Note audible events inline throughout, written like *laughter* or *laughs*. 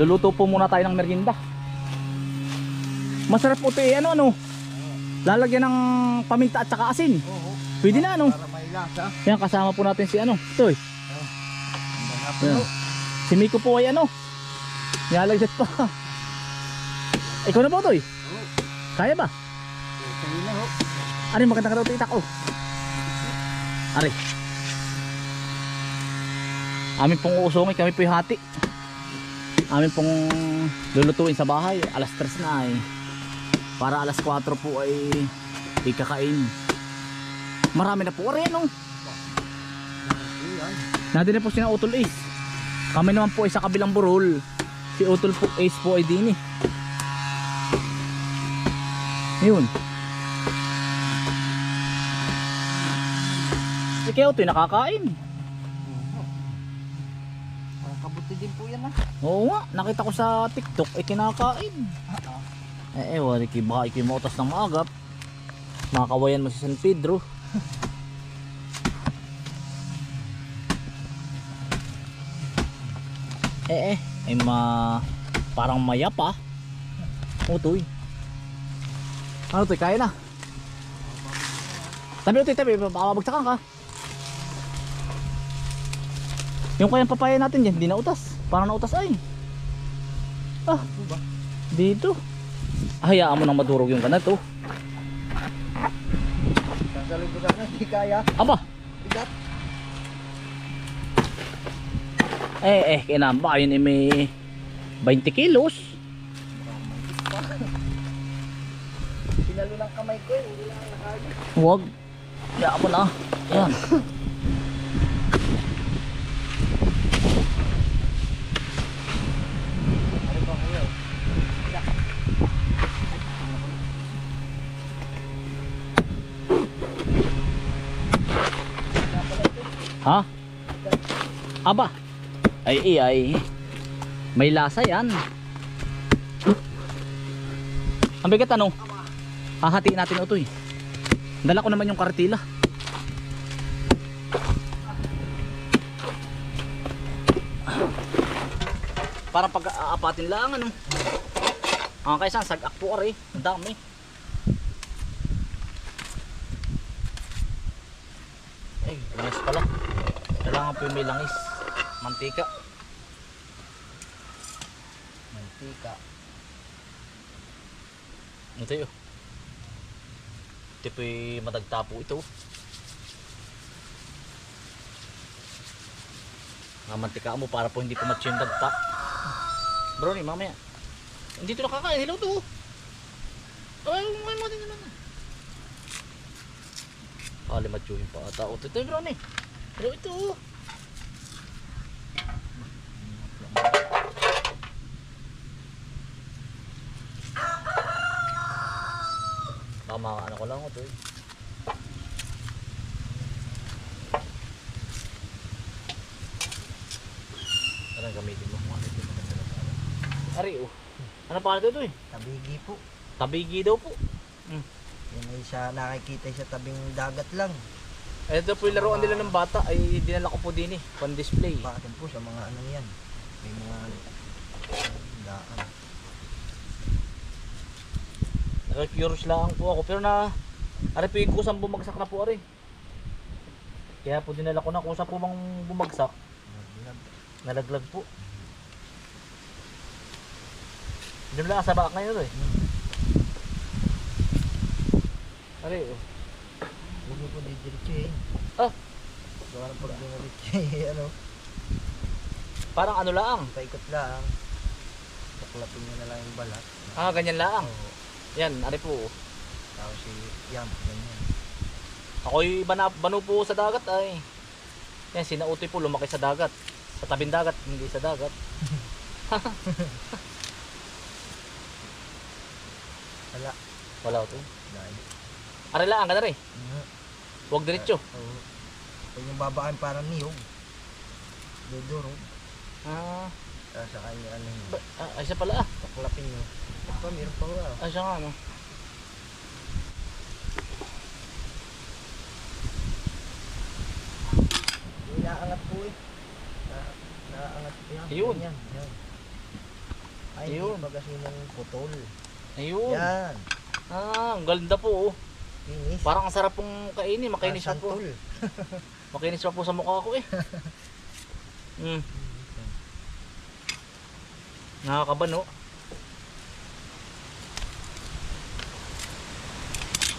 luluto po muna tayo ng merienda. Masarap po ito eh, ano ano. Lalagyan ng paminta at saka asin. Oo. Pwede na ano. Para may lasa. Yan kasama po natin si ano. Ito eh. Yan. Si Miko po ay ano. Nilalagdat pa. Ikaw na po ito eh. Kaya ba? Okay na ho. Ari maganda ka daw titak oh. Ari. Amin pong uusungin kami po yung hati. Amin pong lulutuin sa bahay. Alas 3 na eh. Para alas 4 po ay ikakain. Marami na po. Ano. Ayan. Nandun na po si na Utol Ace. Kami naman po ay sa kabilang burol. Si Utol po Ace po ay din eh. Yun. Ikaw ito nakakain. Ang kabuti din po yan ah. Oo nga, nakita ko sa TikTok ay kinakain. Eh, eh, wala ki baka iki mautas ng maagap. Makakawayan mo sa San Pedro. *laughs* eh, eh, ay ma... Parang maya pa. Utoy. Ano to, kaya na. Tabi utoy, tabi, baka mabagsakan ka. Yung kayang papaya natin dyan, hindi na utas. Parang nautas ay. Ah, dito. Ah, Hayaan mo nang madurog yung kanat oh. Sasalin ko sana. Hindi kaya. Aba, Bigat. eh eh, kinamba, yun eh may 20 kilos. Pinalo ng kamay ko eh. Hindi lang. Huwag. Hayaan mo na. Yan. *laughs* Ha? Aba. Ay, ay, ay. May lasa yan. Ang bigat ano? Hahatiin natin ito eh. Dala ko naman yung kartila. Parang pag-aapatin lang ano. Ang kaysa sagak po ari. Ang dami. Ay, langis pala. Kailangan po yung may langis. Mantika. Mantika. Ito yun. Ito po yung madagta po ito. Mga mantika mo para po hindi po match yung dagta. Bro, ni mamaya. Hindi ito nakakain. Hello to. Ay, may mo din naman. Kali matsuhin pa ata. O, ito bro ni. Pero ito. Oh. Tama ano ko lang ito eh. Anong gamitin mo? Kung ano ito para. Ari oh. Ano pa ito eh? Tabigi po. Tabigi daw po. Yan ay siya nakikita sa tabing dagat lang. Ito po yung laruan nila ng bata ay dinala ko po din eh. Pan display. Bakit po sa mga ano yan. May mga daan. Naka-curious lang po ako. Pero na, ari po yung kusang bumagsak na po ari. Kaya po dinala ko na kusa po bang bumagsak. Nalaglag po. Doon lang sa baka ngayon eh. Ari oh. Huwag mo po didiretsuhin. Ah. Gawa na pag diniretsuhin. *laughs* ano. Parang ano lang. Paikot lang. Paklapin nyo na lang yung balat. Ah, ganyan lang. Oo. Yan, ari po. Tapos si Yam. Ganyan. Ako'y bana, bano po sa dagat ay. Yan, sinautoy po lumaki sa dagat. Sa tabing dagat, hindi sa dagat. *laughs* Wala. Wala ito. Dahil. Ari lang, ka na rin. Mhm. Huwag diretso. Oo. Huwag yung babaan parang niyog. Dudurog. Ah, Tapos sa kanya ano yun. ba, ah, siya pala ah. Paklapin nyo. Pa, meron pa wala. Ay siya nga ano. Inaangat po eh. Na, naaangat po yan. Yun. Yan, yan. Ay, Ayun. kasi ng putol. Ayun. Yan. Ah, ang ganda po oh. Kinis. Parang ang sarap pong kainin, makinis Parang po. *laughs* Makinis pa po sa mukha ko eh. *laughs* Mm. Nakakabano.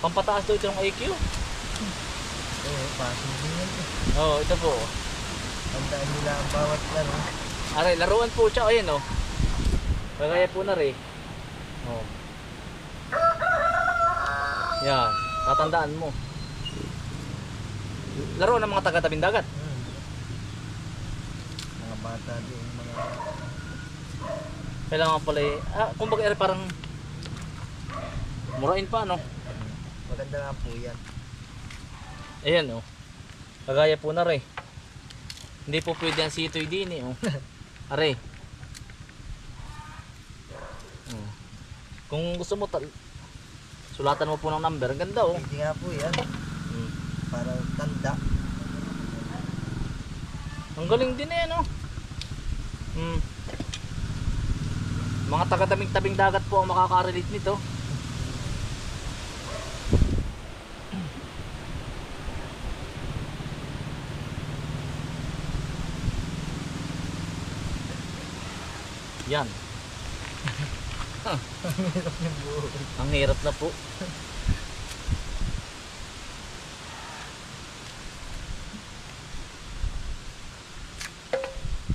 Pampataas daw ito ng IQ. Oo, passing din yan. eh. Oo, oh, ito po. Tandaan nila ang bawat laro. Aray, laruan po siya. Ayan oh. Kagaya po na rin. Oh. Yan. Tatandaan mo. Laruan ng mga taga-tabing dagat. Hmm. Mga bata din, mga... Kailangan pala eh. Ah, kumbaga eh, parang murain pa no. Hmm. Maganda nga po yan. Ayan oh. Kagaya po na rin. Hindi po pwede ang sitoy din eh oh. *laughs* Are. Oh. Kung gusto mo tal sulatan mo po ng number. Ang ganda oh. Pwede nga po yan. Mm. Para tanda. Ang galing din eh no. Mm. Mga taga-tabing-tabing dagat po ang makaka-relate nito. Yan. Hirap yung buhay. Ang hirap na po.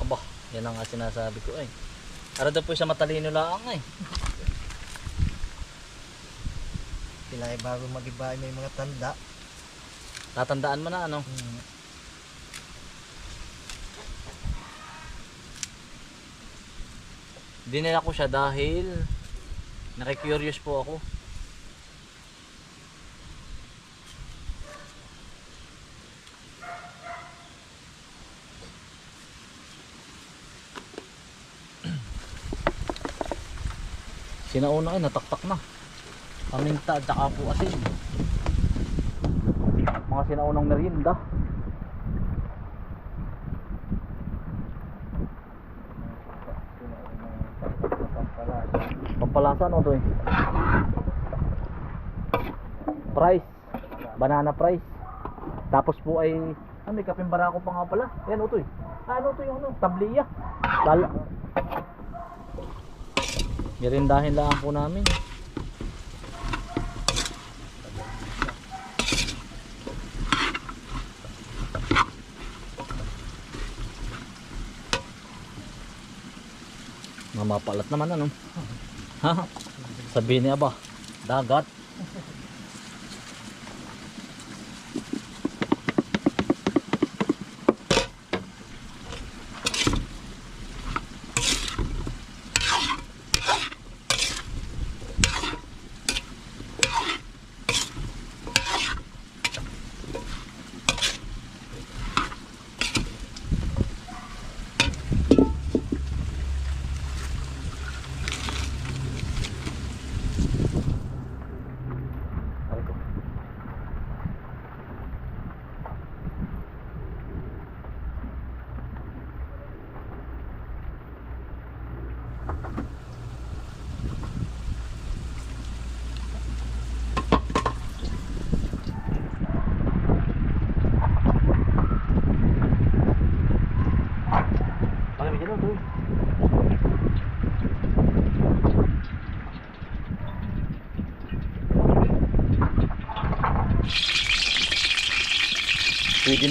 Aba, yan ang nga sinasabi ko eh. Para daw po siya matalino lang eh. Sila ay bago mag-iba may mga tanda. Tatandaan mo na ano. Hmm. Dinala ko siya dahil nakikurious po ako. *clears throat* Sinauna ay nataktak na. Paminta at saka po asin. Mga sinaunang merienda. Pampalasa ano to eh? Price. Banana price. Tapos po ay ah, may kapeng barako pa nga pala. Yan o to eh. Ah, ano to yung ano? Tabliya. Lala. Mirindahin lang po namin. Mamapalat naman ano. Sabihin niya ba? Dagat.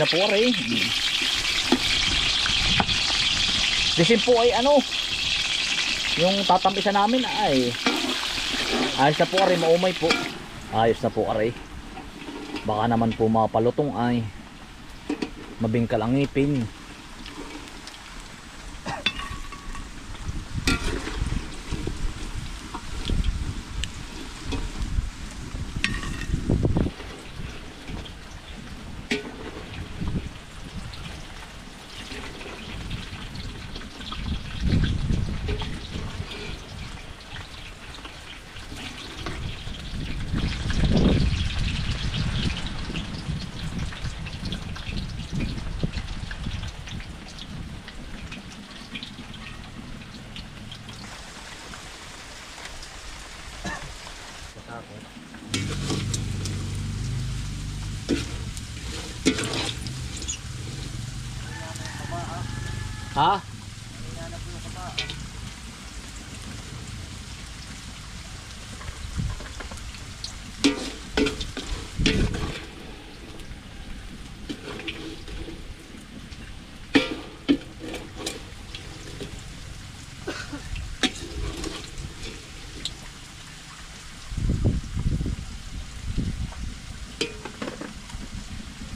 Po aray. Disim po ay ano, yung tatampisa namin ay ayos na po aray, maumay po. Ayos na po aray. Baka naman po mapalutong ay mabingkal ang ngipin.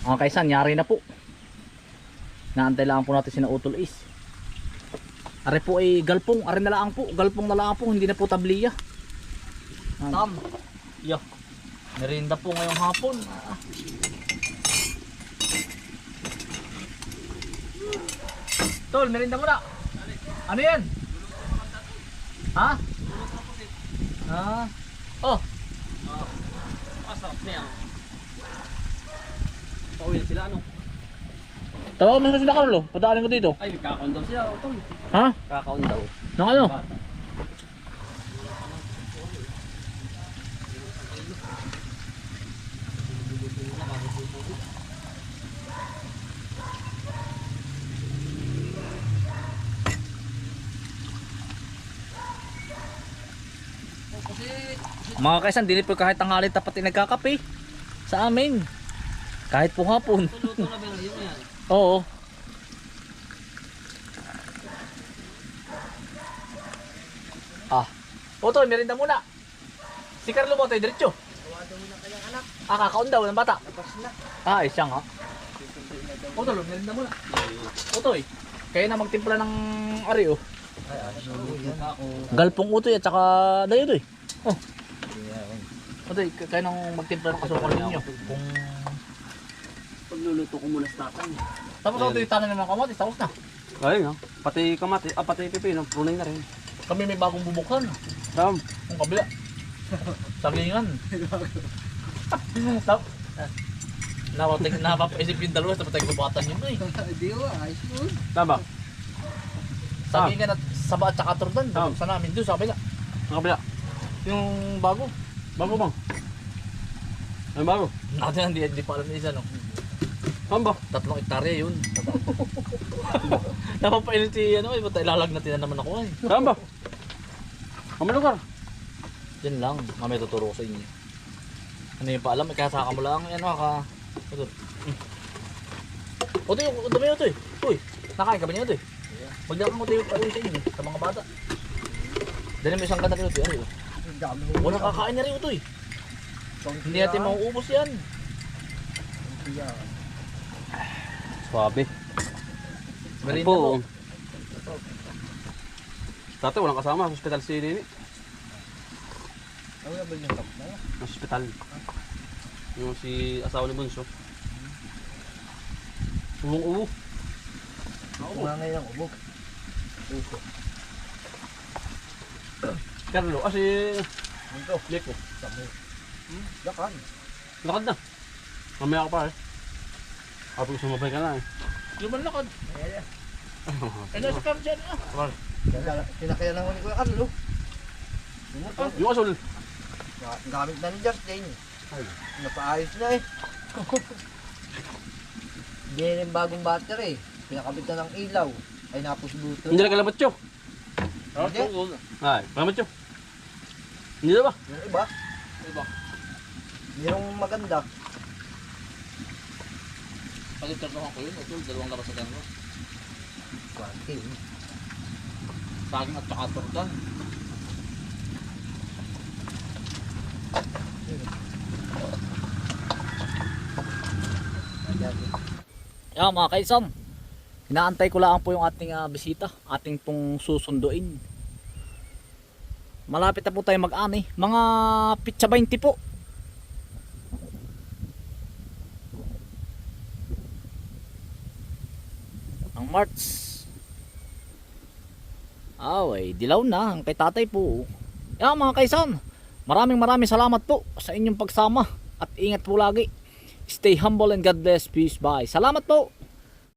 Mga kaisan, yari na po. Naantay lang po natin si Utol Is. Are po ay galpong, are na lang po, galpong na lang po, hindi na po tabliya. Tam. Yo. Merinda po ngayong hapon. Tol, merinda mo na. Ano yan? Ha? Ah. Oh, Masarap niya. Pauwi na sila ano? tawag mo na sila Carlo. Padaanin ko dito. Ay, kakaon daw sila. Utol. Ha? Kakaon daw. Nang ano? Mga kaisan, dili po kahit tanghali tapat nagkakape sa amin. Kahit po hapon. Luto na ba yung yan? Oo. Ah. Oto, merinda muna. Si Carlo mo tayo diretso. Mo na kayang anak. Ah, kakaon daw ng bata. Na. Ah, isang ha. Oto, merinda muna. Otoy, kayo na magtimpla ng ari oh. Galpong utoy at saka dayo doy. Oh. Otoy, k- kayo nang magtimpla ng kasukal ninyo. Kung Pagluluto ko muna sa tatang. tapos otoy tanan na ng kamatis, tapos na. Ayun no. Pati kamati, ah pati pipino, punay na rin. Kami may bagong bubuksan. Tam. Ang kabila. *laughs* Salingan. Tap. Napating napapaisip yung dalawa sa patay kubatan yun eh. Di ba? Ayos mo. Tama. Salingan at saba at saka turdan. Ah. Sa namin doon sa kabila. Ang kabila. Yung bago. Bago bang? Ay bago. Natin hindi, hindi pa alam isa no. Ba? Tatlong hektarya yun. *laughs* Napapailit si ano eh. Ba't ilalagnatin na naman ako eh. Tama ba? Ang lugar. Yan lang. Mamaya tuturo ko sa inyo. Ano yung paalam? Ikasaka mo lang. Ano ka? Ito. O tayo, dami ito eh. Uy, nakain ka ba niya ito eh? Magdakang ko tayo pa sa inyo sa mga bata. Dali mo isang ganda rin ito. Ano mo. Walang kakain na rin ito eh. Hindi natin mauubos yan. Yan. Swabe. Merinda po. Dati walang kasama sa hospital si Nini. Ano ba yung kap na? Sa hospital. Yung si asawa ni Bunso. Ubong ubo. Umangay ng ubog. Uso. Carlo, ah si Ito. Leko. Hmm? Dakan. Lakad na. Mamaya ka pa eh. Kapag sumabay ka na eh. Luman lakad. *laughs* Ayan. Ano sa kar dyan ah. Kinakaya ng ni Kuya Carlo. Yung asul. Ga- Gamit na ni Justin. Ay. Napaayos na eh. *laughs* Binili yung bagong battery. Pinakabit na ng ilaw. Ay napos buto. Hindi na kalabat yun. Hindi. Ay, kalabat yun. Hindi na ba? Yung iba. Diba? Yung maganda. Pag-internohan ko yun. Ito, dalawang labas sa ganun. Quality. Saging at saka. Ayan. Yeah, mga kaisan. Inaantay ko lang po yung ating ah, bisita, ating pong susunduin. Malapit na po tayo mag-ani. Mga pitsa 20 po. March. Away, dilaw na. Ang kay tatay po. Yeah, mga kaisan. Maraming maraming salamat po sa inyong pagsama. At ingat po lagi. Stay humble and God bless. Peace. Bye. Salamat po.